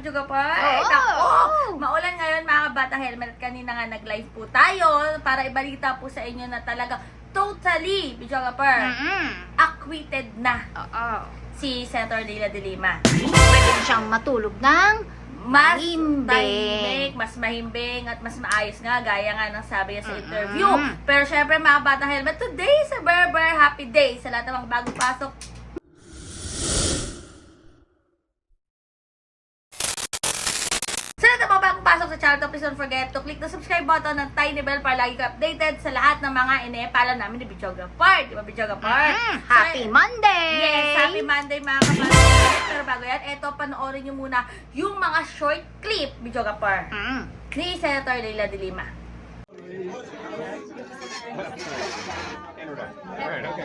Pichuga pa. Oo. Nako, maulan ngayon mga kabatang helmet. Kanina nga nag-live po tayo para ibalita po sa inyo na talaga totally, Pichuga pa, Mm-mm. acquitted na Oo. si Senator Leila de Lima. Pwede na siyang matulog ng Mas Mahimbing. tahimik, mas mahimbing at mas maayos nga gaya nga ng sabi niya sa Mm-mm. interview. Pero syempre mga batang helmet, today is a very very happy day sa lahat ng mga bagong pasok Sa lahat ng mga bagong pasok sa channel to, please don't forget to click the subscribe button ng tiny bell para lagi ka updated sa lahat ng mga inepala namin ni Bichoga Part. Di ba Bichoga Part? Mm, So, Happy Monday! Yes, happy Monday mga kapatid. Pero bago yan, eto, panoorin nyo muna yung mga short clip, Bichoga Par, Mm. ni Senator Leila de Lima. Ako. Bumalik ka.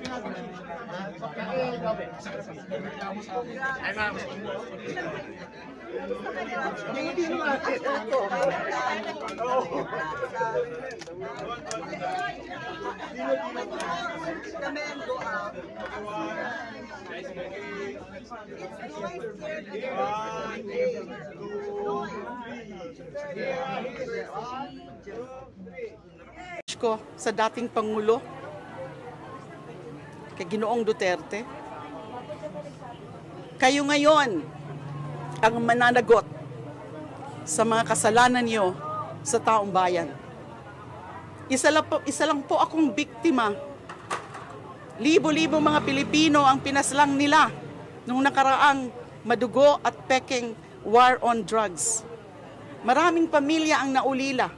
Women, women. ko sa dating Pangulo, kay Ginoong Duterte. Kayo ngayon ang mananagot sa mga kasalanan niyo sa taong bayan. Isa lang po, isa lang po akong biktima. Libo-libo mga Pilipino ang pinaslang nila nung nakaraang madugo at peking war on drugs. Maraming pamilya ang naulila.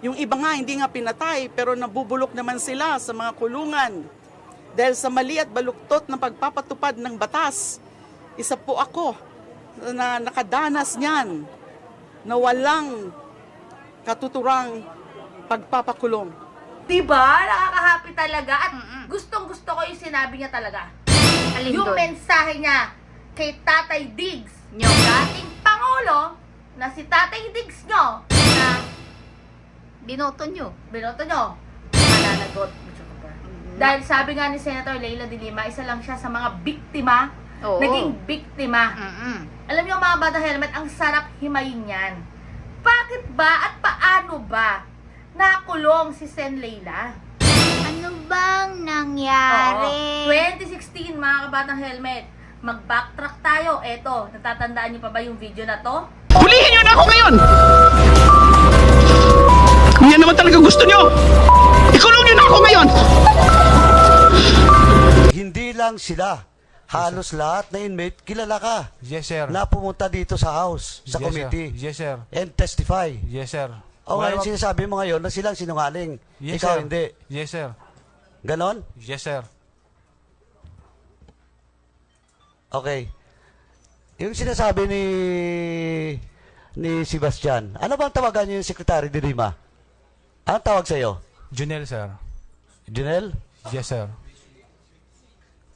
Yung iba nga hindi nga pinatay pero nabubulok naman sila sa mga kulungan. Dahil sa mali at baluktot ng pagpapatupad ng batas, isa po ako na nakadanas niyan na walang katuturang pagpapakulong. Diba? Nakaka-happy talaga. At gustong gusto ko yung sinabi niya talaga. Alin yung doon? mensahe niya kay Tatay Diggs, yung dating Pangulo, na si Tatay Diggs nyo, na Binoto nyo. binoto nyo, mananagot. Dahil sabi nga ni Senator Leila de Lima, isa lang siya sa mga biktima, Oo. naging biktima. Mm-mm. Alam niyo mga bata helmet, ang sarap himayin yan. Bakit ba at paano ba nakulong si Sen Leila? Ano bang nangyari? Oo. 2016 mga kabatang helmet, mag-backtrack tayo. Eto, natatandaan niyo pa ba yung video na to? Hulihin niyo na ako ngayon! Kung yan naman talaga gusto niyo, ikulong niyo na ako ngayon! Hindi lang sila. Halos lahat na inmate, kilala ka. Yes, sir. Na pumunta dito sa house, sa yes, committee, Sir. Yes, sir. and testify. Yes, sir. O Wala ngayon naman- sinasabi mo ngayon na silang sinungaling. Yes, Ikaw sir. hindi. Yes, sir. Ganon? Yes, sir. Okay. Yung sinasabi ni ni Sebastian, ano bang tawagan niyo yung Secretary de Lima? Anong tawag sa'yo? Junel, sir. Junel? Yes, sir.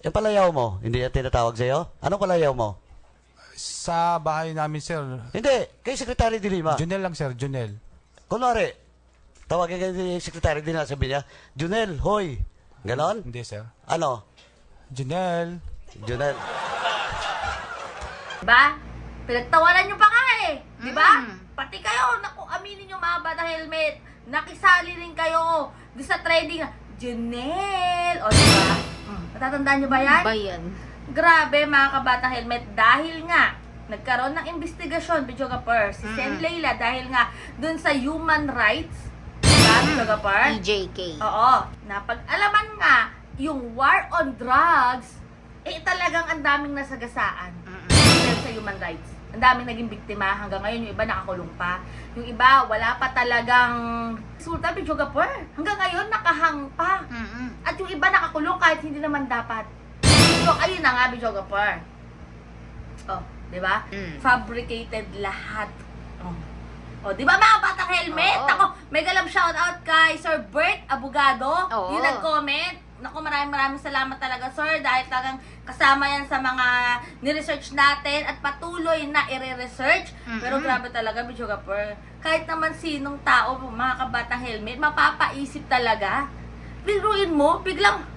Yung palayaw mo, hindi yan tinatawag sa'yo? Anong palayaw mo? Sa bahay namin, sir. Hindi, kay Secretary de Lima. Junel lang, sir. Junel. Kunwari, tawagin kayo ni Secretary de Lima, sabi niya, Junel, hoy. Ganon? Hindi, sir. Ano? Junel. Junel. Diba? Pinagtawanan niyo pa nga eh. Diba? Mm. Pati kayo, naku, aminin niyo mga bata helmet. Nakisali rin kayo doon sa trending na, Janelle! O diba? Mm. Natatandaan niyo ba yan? Ba yan? Grabe mga kabata helmet dahil nga nagkaroon ng investigasyon Bichogapur si Sen Leila dahil nga dun sa human rights diba Bichogapur? EJK. Oo, napag-alaman nga yung war on drugs eh talagang ang daming nasagasaan Mm-mm. dahil sa human rights. Ang daming naging biktima hanggang ngayon yung iba nakakulong pa. Yung iba wala pa talagang sulta Bichogapur. Hanggang ngayon nakahang pa. At yung iba nakakulong kahit hindi naman dapat. So, ayun na nga, videographer. Oh, di ba? Mm. Fabricated lahat. Oh. Oh, di ba mga batang helmet? Oo. Ako, mega love shout out kay Sir Bert Abogado. Oo. Yung nag-comment. Naku, maraming maraming salamat talaga, sir, dahil talagang kasama yan sa mga ni-research natin at patuloy na i-research. Mm-mm. Pero grabe talaga, videographer. Kahit naman sinong tao, mga kabatang helmet, mapapaisip talaga. Biruin mo, biglang,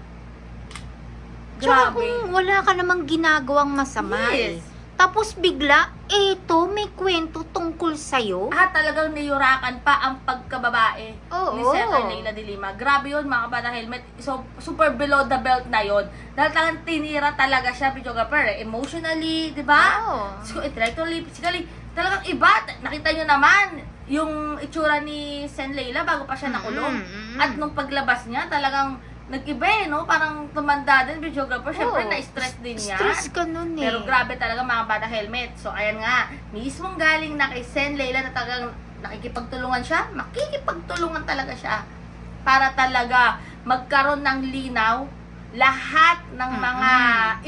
Tsaka grabe. kung wala ka namang ginagawang masama eh. Tapos bigla, eto, may kwento tungkol sa'yo. Ah, talagang niyurakan pa ang pagkababae Oo. ni Senator Leila de Lima. Grabe yun, mga kabata helmet. So, super below the belt na yun. Dahil talagang tinira talaga siya, videographer. eh. Emotionally, di ba? Oo. So, intellectually, physically, talagang iba. Nakita nyo naman yung itsura ni Sen Leila bago pa siya nakulong. Mm-mm. At nung paglabas niya, talagang nag-iba eh, no? Parang tumanda din, videographer. Siyempre, Oo. na-stress din yan. Stress ka nun eh. Pero grabe talaga mga bata helmet. So, ayan nga, mismong galing na kay Sen Leila na talagang nakikipagtulungan siya, makikipagtulungan talaga siya para talaga magkaroon ng linaw lahat ng mga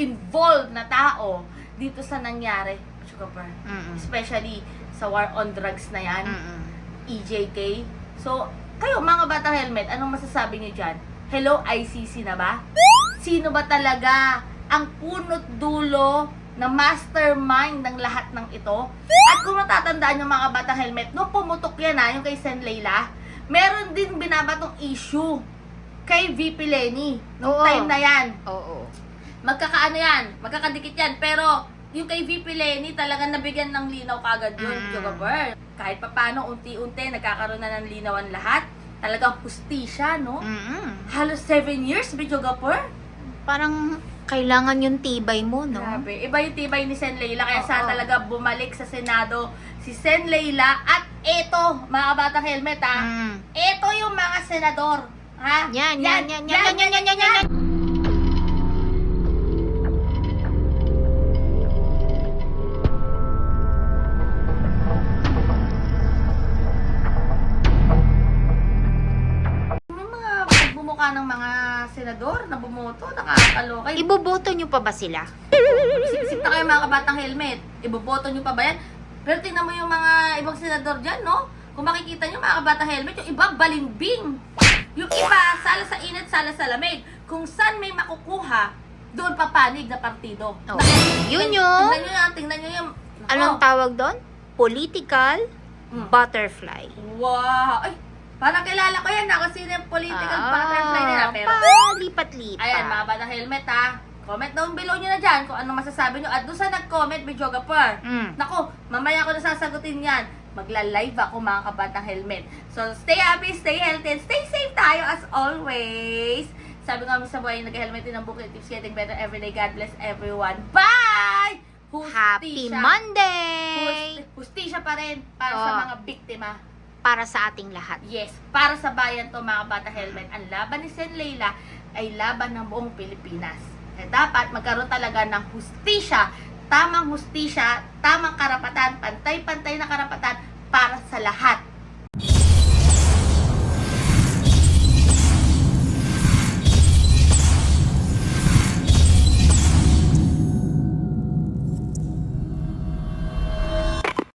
involved na tao dito sa nangyari. Sugar Mm-mm. Especially sa war on drugs na yan, Mm-mm. EJK. So, kayo mga bata helmet, anong masasabi niyo dyan? Hello, ICC na ba? Sino ba talaga ang punot dulo na mastermind ng lahat ng ito? At kung natatandaan yung mga bata helmet, no pumutok yan ha, yung kay Sen Leila, meron din binabatong issue kay VP Lenny. Nung Oo. time na yan, Oo. magkakaano yan, magkakadikit yan, pero yung kay VP Lenny talaga nabigyan ng linaw kagad yun, Mm. Jogaber. Kahit papano, unti-unti, nagkakaroon na ng linawan lahat. Talagang hustisya, no? Mm-mm. Halos 7 years, Jogaber. Parang kailangan yung tibay mo, no? Grabe. Iba yung tibay ni Sen Leila, kaya sa talaga bumalik sa Senado si Sen Leila at eto, mga batang helmet ha, Mm. eto yung mga senador. Ha? Yan, yan, yan, yan, yan, yan, yan, yan, yan. May ng mga senador na bumoto, nakakaloka. Iboboto nyo pa ba sila? Sip-sip na kayo mga kabatang helmet. Iboboto nyo pa ba yan? Pero tingnan mo yung mga ibang senador dyan, no? Kung makikita nyo mga kabatang helmet, yung iba balimbing. Yung iba, sala sa init, sala sa lamig. Kung saan may makukuha, doon papanig na partido. Nak- Yun yun. Tingnan nyo yan, tingnan nyo yung... Anong tawag doon? Political Mm. butterfly. Wow! Ay, parang kilala ko yan na kasi yung political Ah, butterfly nila. Pero, Palipat-lipat. Ayan, mga batang helmet ha. Comment down below nyo na dyan kung ano masasabi nyo. At doon sa nag-comment, Bijogaper. Mm. Nako, mamaya ko na sasagutin yan. Magla-live ako mga kabatang helmet. So, stay happy, stay healthy, and stay safe tayo as always. Sabi nga sa buhay, nag-helmet din ang bukid. Tips getting better every day. God bless everyone. Bye! Happy Hustisya. Monday! Hust- Hustisya pa rin para sa Oh. mga biktima. Para sa ating lahat. Yes, para sa bayan to mga bata helmet. Ang laban ni Sen Leila ay laban ng buong Pilipinas. Kaya dapat magkaroon talaga ng hustisya, tamang hustisya, tamang karapatan, pantay-pantay na karapatan para sa lahat